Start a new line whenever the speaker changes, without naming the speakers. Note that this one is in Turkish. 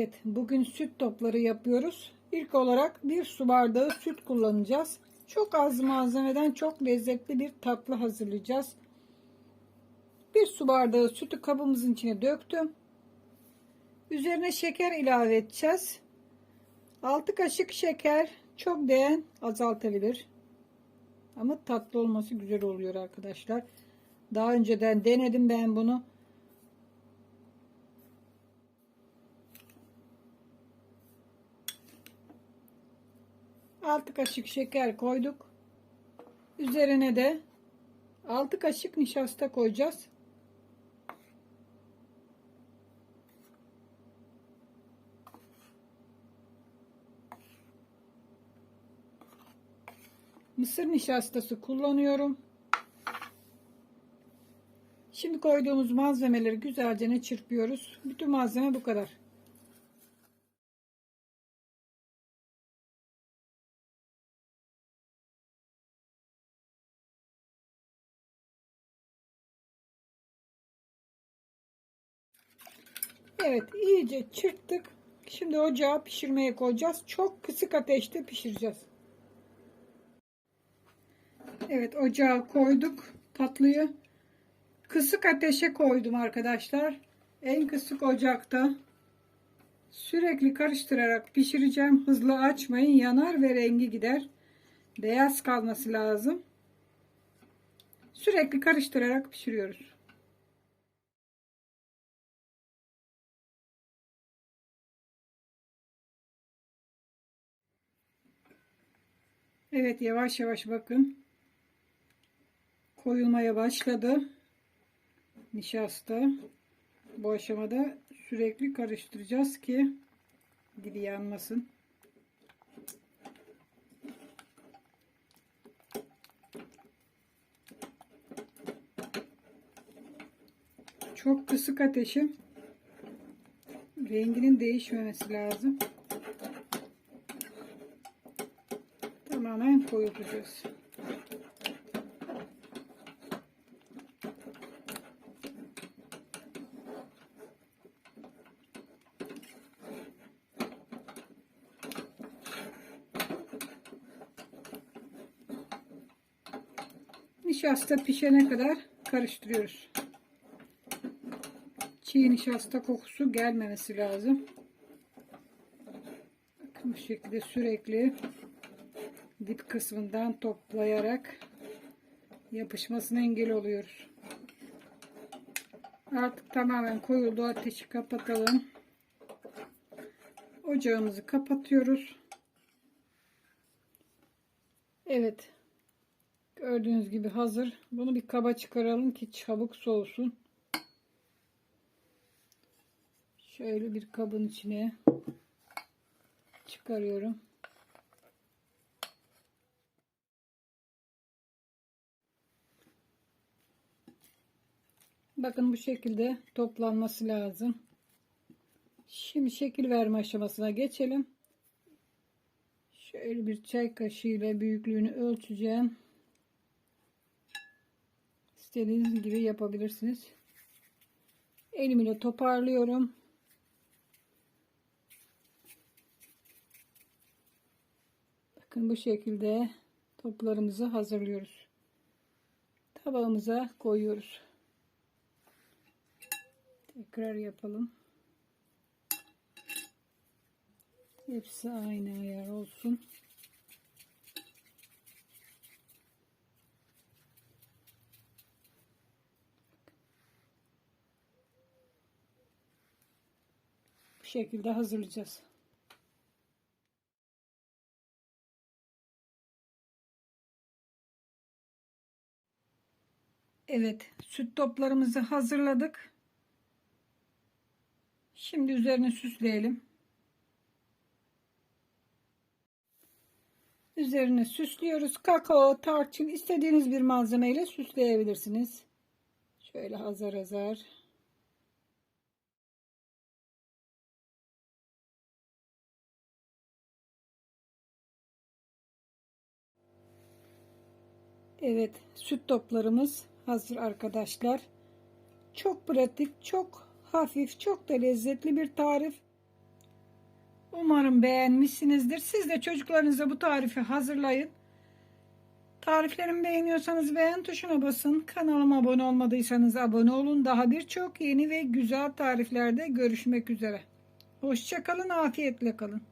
Evet, bugün süt topları yapıyoruz. İlk olarak bir su bardağı süt kullanacağız. Çok az malzemeden çok lezzetli bir tatlı hazırlayacağız. Bir su bardağı sütü kabımızın içine döktüm. Üzerine şeker ilave edeceğiz. 6 kaşık şeker çok değen azaltabilir. Ama tatlı olması güzel oluyor arkadaşlar. Daha önceden denedim ben bunu. Altı kaşık şeker koyduk. Üzerine de 6 kaşık nişasta koyacağız. Mısır nişastası kullanıyorum. Şimdi koyduğumuz malzemeleri güzelce çırpıyoruz. Bütün malzeme bu kadar. Evet iyice çırptık. Şimdi ocağa pişirmeye koyacağız. Çok kısık ateşte pişireceğiz. Evet ocağa koyduk tatlıyı. Kısık ateşe koydum arkadaşlar. En kısık ocakta. Sürekli karıştırarak pişireceğim. Hızlı açmayın yanar ve rengi gider. Beyaz kalması lazım. Sürekli karıştırarak pişiriyoruz. Evet yavaş yavaş bakın. Koyulmaya başladı. Nişasta. Bu aşamada sürekli karıştıracağız ki dibi yanmasın. Çok kısık ateşim. Renginin değişmemesi lazım. Tamamen koyulacağız. Nişasta pişene kadar karıştırıyoruz. Çiğ nişasta kokusu gelmemesi lazım. Bakın bu şekilde sürekli dip kısmından toplayarak yapışmasına engel oluyoruz. Artık tamamen koyuldu. Ateşi kapatalım. Ocağımızı kapatıyoruz. Evet. Gördüğünüz gibi hazır. Bunu bir kaba çıkaralım ki çabuk soğusun. Şöyle bir kabın içine çıkarıyorum. Bakın bu şekilde toplanması lazım. Şimdi şekil verme aşamasına geçelim. Şöyle bir çay kaşığı ile büyüklüğünü ölçeceğim. İstediğiniz gibi yapabilirsiniz. Elimle toparlıyorum. Bakın bu şekilde toplarımızı hazırlıyoruz. Tabağımıza koyuyoruz. Tekrar yapalım. Hepsi aynı ayar olsun. Bu şekilde hazırlayacağız. Evet, süt toplarımızı hazırladık. Şimdi üzerine süsleyelim. Üzerine süslüyoruz. Kakao, tarçın istediğiniz bir malzemeyle süsleyebilirsiniz. Şöyle azar azar. Evet, süt toplarımız hazır arkadaşlar. Çok pratik, çok hafif, çok da lezzetli bir tarif. Umarım beğenmişsinizdir. Siz de çocuklarınıza bu tarifi hazırlayın. Tariflerimi beğeniyorsanız beğen tuşuna basın. Kanalıma abone olmadıysanız abone olun. Daha birçok yeni ve güzel tariflerde görüşmek üzere. Hoşçakalın, afiyetle kalın.